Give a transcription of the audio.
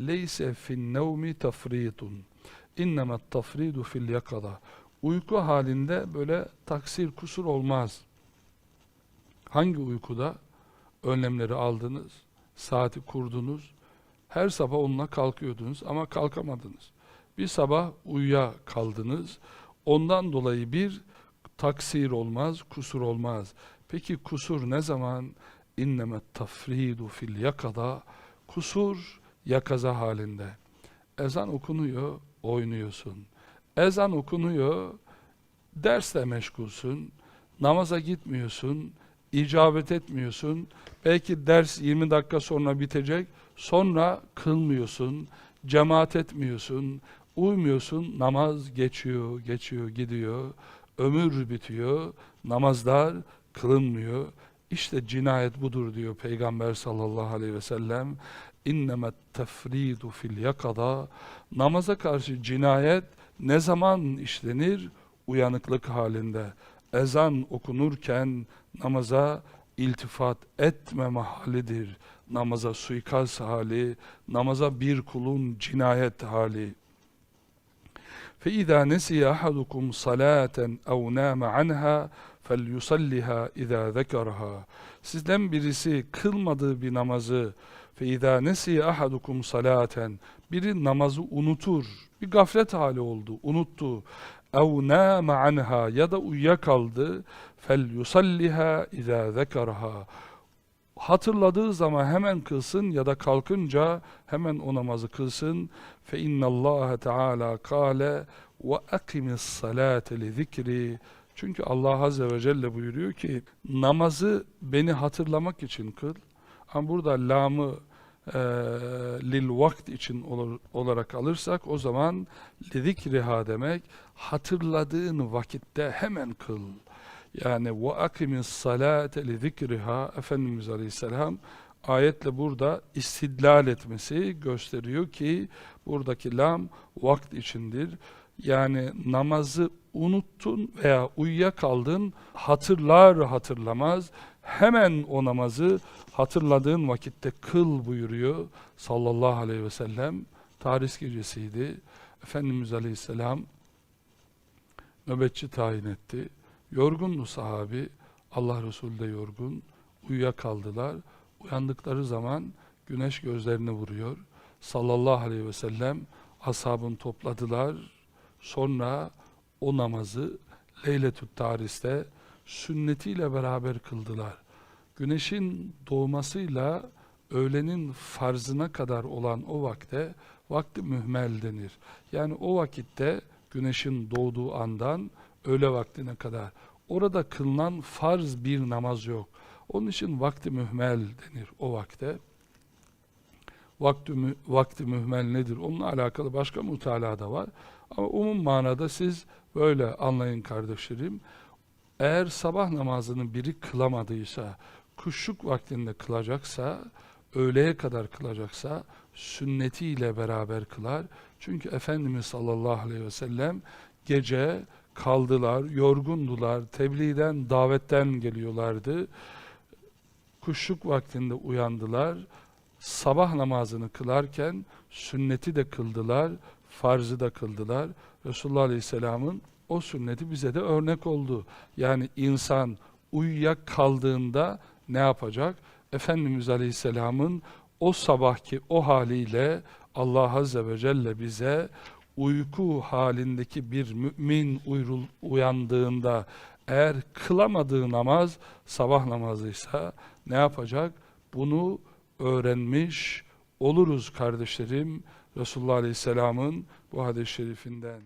leyse fin nevmi tafritun. İnnemet tafridu fil yakada. Uyku halinde böyle taksir kusur olmaz. Hangi uykuda? Önlemleri aldınız, saati kurdunuz, her sabah onunla kalkıyordunuz ama kalkamadınız. Bir sabah uyuya kaldınız. Ondan dolayı bir taksir olmaz, kusur olmaz. Peki kusur ne zaman? İnnemet tafridu fil yakada. Kusur yakaza halinde. Ezan okunuyor, oynuyorsun. Ezan okunuyor, dersle meşgulsün. Namaza gitmiyorsun, icabet etmiyorsun. Belki ders 20 dakika sonra bitecek. Sonra kılmıyorsun, cemaat etmiyorsun, uymuyorsun. Namaz geçiyor, geçiyor, gidiyor. Ömür bitiyor. Namazlar kılınmıyor. İşte cinayet budur diyor Peygamber sallallahu aleyhi ve sellem İnnemet tefridu fil yakada. Namaza karşı cinayet ne zaman işlenir? Uyanıklık halinde. Ezan okunurken namaza iltifat etmeme halidir. Namaza suikast hali, namaza bir kulun cinayet hali. فإذا نسي أحدكم صلاة أو نام عنها فليصلها إذا ذكرها Sizden birisi kılmadığı bir namazı فإذا نسي أحدكم صلاة biri namazı unutur, bir gaflet hali oldu, unuttu. اَوْ نَامَ عَنْهَا ya da uyuyakaldı. فَلْيُصَلِّهَا اِذَا ذَكَرَهَا Hatırladığı zaman hemen kılsın ya da kalkınca hemen o namazı kılsın. فَاِنَّ اللّٰهَ تَعَالَى قَالَ وَاَقِمِ الصَّلَاةَ لِذِكْرِ Çünkü Allah Azze ve Celle buyuruyor ki namazı beni hatırlamak için kıl. Ama burada lamı e, lil vakt için olur, olarak alırsak o zaman lidikriha demek hatırladığın vakitte hemen kıl. Yani ve akimis salate li zikriha Efendimiz Aleyhisselam ayetle burada istidlal etmesi gösteriyor ki buradaki lam vakt içindir. Yani namazı unuttun veya uyuyakaldın hatırlar hatırlamaz hemen o namazı hatırladığın vakitte kıl buyuruyor sallallahu aleyhi ve sellem. Tarih gecesiydi. Efendimiz Aleyhisselam nöbetçi tayin etti. Yorgundu sahabi. Allah Resulü de yorgun. Uyuyakaldılar. Uyandıkları zaman güneş gözlerini vuruyor. Sallallahu aleyhi ve sellem ashabını topladılar. Sonra o namazı Leyletü't Taris'te sünnetiyle beraber kıldılar. Güneşin doğmasıyla öğlenin farzına kadar olan o vakte vakti mühmel denir. Yani o vakitte güneşin doğduğu andan öğle vaktine kadar orada kılınan farz bir namaz yok. Onun için vakti mühmel denir o vakte. Vakti, mü, vakti mühmel nedir? Onunla alakalı başka mutala da var. Ama umum manada siz böyle anlayın kardeşlerim. Eğer sabah namazını biri kılamadıysa, kuşluk vaktinde kılacaksa, öğleye kadar kılacaksa, sünnetiyle beraber kılar. Çünkü Efendimiz sallallahu aleyhi ve sellem gece kaldılar, yorgundular, tebliğden, davetten geliyorlardı. Kuşluk vaktinde uyandılar. Sabah namazını kılarken sünneti de kıldılar, farzı da kıldılar. Resulullah Aleyhisselam'ın o sünneti bize de örnek oldu. Yani insan uyuyak kaldığında ne yapacak? Efendimiz Aleyhisselam'ın o sabahki o haliyle Allah Azze ve Celle bize uyku halindeki bir mümin uyrul, uyandığında eğer kılamadığı namaz sabah namazıysa ne yapacak? Bunu öğrenmiş oluruz kardeşlerim Resulullah Aleyhisselam'ın bu hadis-i şerifinden.